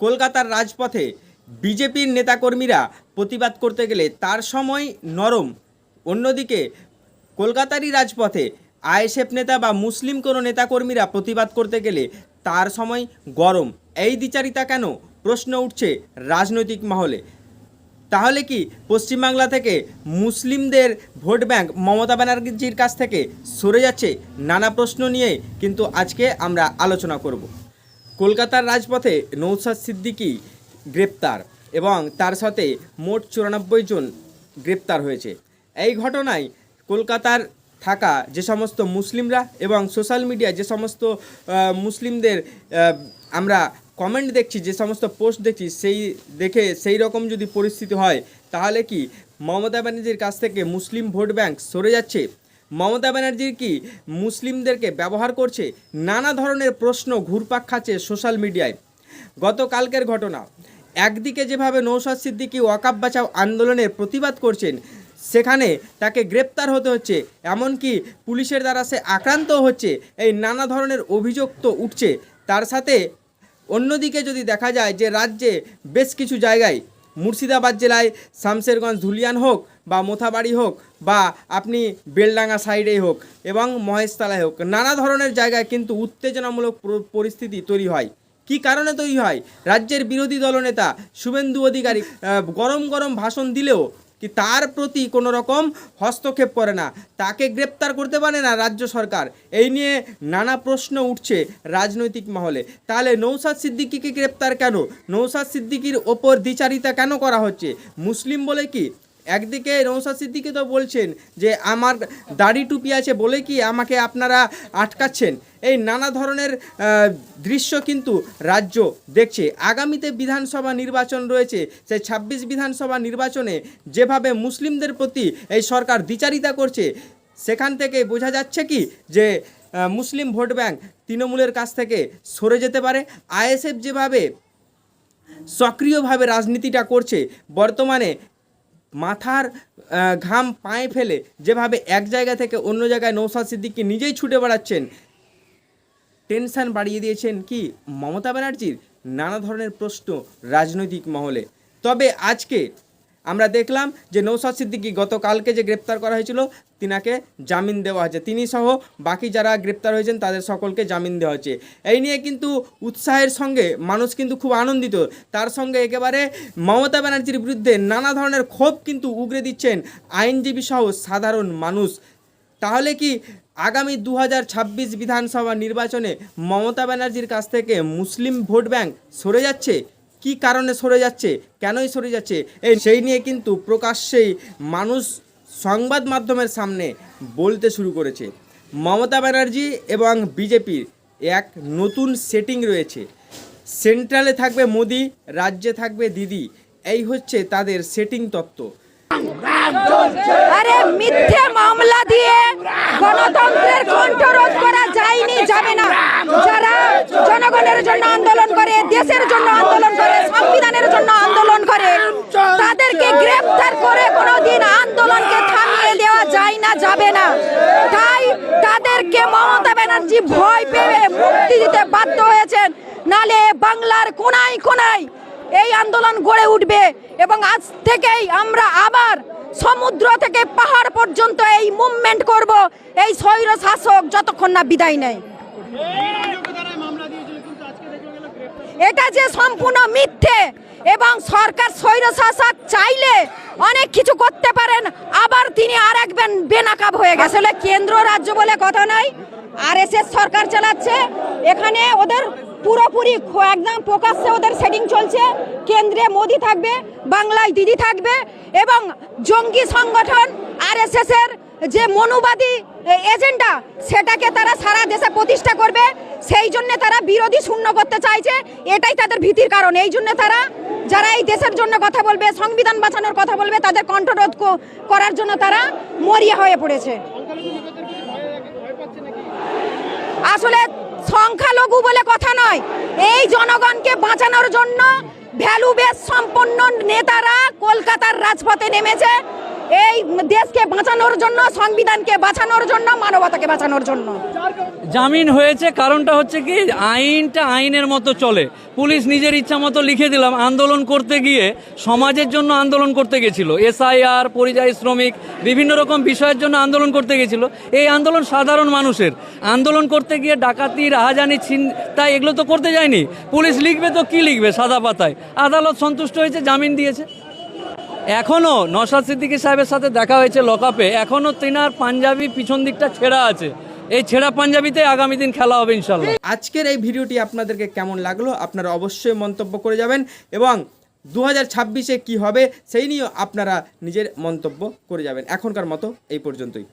কলকাতার রাজপথে বিজেপির নেতাকর্মীরা প্রতিবাদ করতে গেলে তার সময় নরম। অন্যদিকে কলকাতারই রাজপথে আইএসএফ নেতা বা মুসলিম কোনো নেতাকর্মীরা প্রতিবাদ করতে গেলে তার সময় গরম। এই দ্বিচারিতা কেন? প্রশ্ন উঠছে রাজনৈতিক মহলে। তাহলে কি পশ্চিমবাংলা থেকে মুসলিমদের ভোট ব্যাংক মমতা ব্যানার্জির কাছ থেকে সরে যাচ্ছে? নানা প্রশ্ন নিয়ে কিন্তু আজকে আমরা আলোচনা করব। কলকাতার রাজপথে নৌসাদ সিদ্দিকী গ্রেপ্তার এবং তার সাথে মোট চুরানব্বই জন গ্রেপ্তার হয়েছে। এই ঘটনায় কলকাতার থাকা যে সমস্ত মুসলিমরা এবং সোশ্যাল মিডিয়া যে সমস্ত মুসলিমদের আমরা কমেন্ট দেখছি, যে সমস্ত পোস্ট দেখছি, সেই দেখে সেই রকম যদি পরিস্থিতি হয়, তাহলে কি মমতা ব্যানার্জির কাছ থেকে মুসলিম ভোট ব্যাংক সরে যাচ্ছে? মমতা ব্যানার্জির কি মুসলিমদেরকে ব্যবহার করছে? নানা ধরনের প্রশ্ন ঘুরপাক খাচ্ছে সোশ্যাল মিডিয়ায়। গতকালকের ঘটনা, একদিকে যেভাবে নৌসাদ সিদ্দিকী ওয়াকাব বাঁচাও আন্দোলনের প্রতিবাদ করছেন, সেখানে তাকে গ্রেপ্তার হতে হচ্ছে, এমনকি পুলিশের দ্বারা সে আক্রান্ত হচ্ছে, এই নানা ধরনের অভিযোগ তো উঠছে। তার সাথে অন্যদিকে যদি দেখা যায় যে রাজ্যে বেশ কিছু জায়গায় মুর্শিদাবাদ জেলায়, শামশেরগঞ্জ, ধুলিয়ান হোক বা মোথাবাড়ি হোক বা আপনি বেলডাঙ্গা সাইডেই হোক এবং মহেশতলায় হোক, নানা ধরনের জায়গায় কিন্তু উত্তেজনামূলক পরিস্থিতি তৈরি হয়। কি কারণে তৈরি হয়? রাজ্যের বিরোধী দলনেতা শুভেন্দু অধিকারী গরম গরম ভাষণ দিলেও কি তার প্রতি কোনো রকম হস্তক্ষেপ করে না? তাকে গ্রেপ্তার করতে পারে না রাজ্য সরকার? এই নিয়ে নানা প্রশ্ন উঠছে রাজনৈতিক মহলে। তাহলে নৌসাদ সিদ্দিকিকে গ্রেপ্তার কেন? নৌসাদ সিদ্দিকির ওপর দ্বিচারিতা কেন করা হচ্ছে? মুসলিম বলে কি একদিকে নৌসাদ সিদ্দিকি তো বলছেন যে, আমার দাড়ি টুপি আছে বলে কি আমাকে আপনারা আটকাচ্ছেন? এই নানা ধরনের দৃশ্য কিন্তু রাজ্য দেখছে। আগামীতে বিধানসভা নির্বাচন রয়েছে। সেই ছাব্বিশ বিধানসভা নির্বাচনে যেভাবে মুসলিমদের প্রতি এই সরকার দ্বিচারিতা করছে, সেখান থেকে বোঝা যাচ্ছে কি যে মুসলিম ভোট ব্যাংক তৃণমূলের কাছ থেকে সরে যেতে পারে। আইএসএফ যেভাবে সক্রিয়ভাবে রাজনীতিটা করছে, বর্তমানে মাথার ঘাম পায়ে ফেলে যেভাবে এক জায়গা থেকে অন্য জায়গায় নৌসাদ সিদ্দিককে নিজেই ছুটে বেড়াচ্ছেন, টেনশান বাড়িয়ে দিয়েছেন কি মমতা ব্যানার্জির নানা ধরনের প্রশ্ন রাজনৈতিক মহলে। তবে আজকে আমরা দেখলাম যে নৌসাদ সিদ্দিকী গতকালকে যে গ্রেপ্তার করা হয়েছিল, তিনাকে জামিন দেওয়া হয়েছে। তিনি সহ বাকি যারা গ্রেপ্তার হয়েছেন, তাদের সকলকে জামিন দেওয়া হয়েছে। এই নিয়ে কিন্তু উৎসাহের সঙ্গে মানুষ কিন্তু খুব আনন্দিত। তার সঙ্গে একেবারে মমতা ব্যানার্জির বিরুদ্ধে নানা ধরনের ক্ষোভ কিন্তু উগরে দিচ্ছেন আইনজীবী সহ সাধারণ মানুষ। তাহলে কি আগামী দু বিধানসভা নির্বাচনে মমতা ব্যানার্জির কাছ থেকে মুসলিম ভোট ব্যাংক সরে যাচ্ছে? কি কারণে সরে যাচ্ছে? কেনই সরে যাচ্ছে? এই সেই নিয়ে কিন্তু প্রকাশ্যেই মানুষ সংবাদ মাধ্যমের সামনে বলতে শুরু করেছে। মমতা ব্যানার্জি এবং বিজেপির এক নতুন সেটিং রয়েছে। সেন্ট্রালে থাকবে মোদি, রাজ্যে থাকবে দিদি। এই হচ্ছে তাদের সেটিং তত্ত্ব। আরে মিথ্যে মামলা দিয়ে গণতন্ত্রের কণ্ঠরোধ করা যায়নি, যাবে না। যারা জনগণের জন্য আন্দোলন করে, দেশের জন্য আন্দোলন করে সংবিধানের জন্য আন্দোলন করে তাদেরকে গ্রেফতার করে কোনোদিন আন্দোলনকে থামিয়ে দেওয়া যায় না যাবে না তাই তাদেরকে মমতা ভয় পেয়ে মুক্তি দিতে বাধ্য হয়েছেন? নালে বাংলার কোনায় কোনায় এই আন্দোলন গড়ে উঠবে এবং আজ থেকেই আমরা আবার সমুদ্র থেকে পাহাড় পর্যন্ত এই মুভমেন্ট করব, এই স্বৈর শাসক যতক্ষণ না বিদায় নেয়। এটা যে সম্পূর্ণ মিথ্যে এবং সরকার স্বৈর শাসক চাইলে অনেক কিছু করতে পারেন, আবার তিনি আর এক বেন- বেনাকাব হয়ে গেছে কেন্দ্র রাজ্য বলে কথা নয় আর সরকার চালাচ্ছে। এখানে ওদের পুরোপুরি একদম প্রকাশ্যে ওদের সেটিং চলছে। কেন্দ্রে মোদি থাকবে, বাংলায় দিদি থাকবে এবং জঙ্গি সংগঠন আর এর যে মনুবাদী এজেন্ডা, সেটাকে তারা সারা দেশে প্রতিষ্ঠা করবে। সেই জন্য তারা বিরোধী শূন্য করতে চাইছে। এটাই তাদের ভীতির কারণ। এই জন্য তারা, যারা এই দেশের জন্য কথা বলবে, সংবিধান বাঁচানোর কথা বলবে, তাদের কণ্ঠরোধ করার জন্য তারা মরিয়া হয়ে পড়েছে। আসলে সংখ্যালঘু বলে কথা নয়, এই জনগণকে বাঁচানোর জন্য ভ্যালু বেস সম্পন্ন নেতারা কলকাতার রাজপথে নেমেছে। এই দেশকে বাঁচানোর জন্য, সংবিধানকে বাঁচানোর জন্য, মানবতাকে বাঁচানোর জন্য। জামিন হয়েছে, কারণটা হচ্ছে কি, আইনটা আইনের মতো চলে। পুলিশ নিজের ইচ্ছা মতো লিখে দিলাম, আন্দোলন করতে গিয়ে সমাজের জন্য আন্দোলন করতে গেছিল। এসআইআর, পরিযায়ী শ্রমিক, বিভিন্ন রকম বিষয়ের জন্য আন্দোলন করতে গেছিল। এই আন্দোলন সাধারণ মানুষের। আন্দোলন করতে গিয়ে ডাকাতি, রাহাজানি ছিনতাই এগুলো তো করতে যায়নি। পুলিশ লিখবে তো কি লিখবে সাদা পাতায়? আদালত সন্তুষ্ট হয়েছে, জামিন দিয়েছে। এখনও নসাদ সিদ্দিকী সাহেবের সাথে দেখা হয়েছে লকআপে এখনও তিনার পাঞ্জাবি পিছন দিকটা ছেঁড়া আছে। এই ছেঁড়া পাঞ্জাবিতে আগামী দিন খেলা হবে ইনশাল্লাহ আজকের এই ভিডিওটি আপনাদেরকে কেমন লাগল আপনারা অবশ্যই মন্তব্য করে যাবেন এবং দু হাজার ছাব্বিশে কী হবে সেই নিয়েও আপনারা নিজের মন্তব্য করে যাবেন। এখনকার মতো এই পর্যন্তই।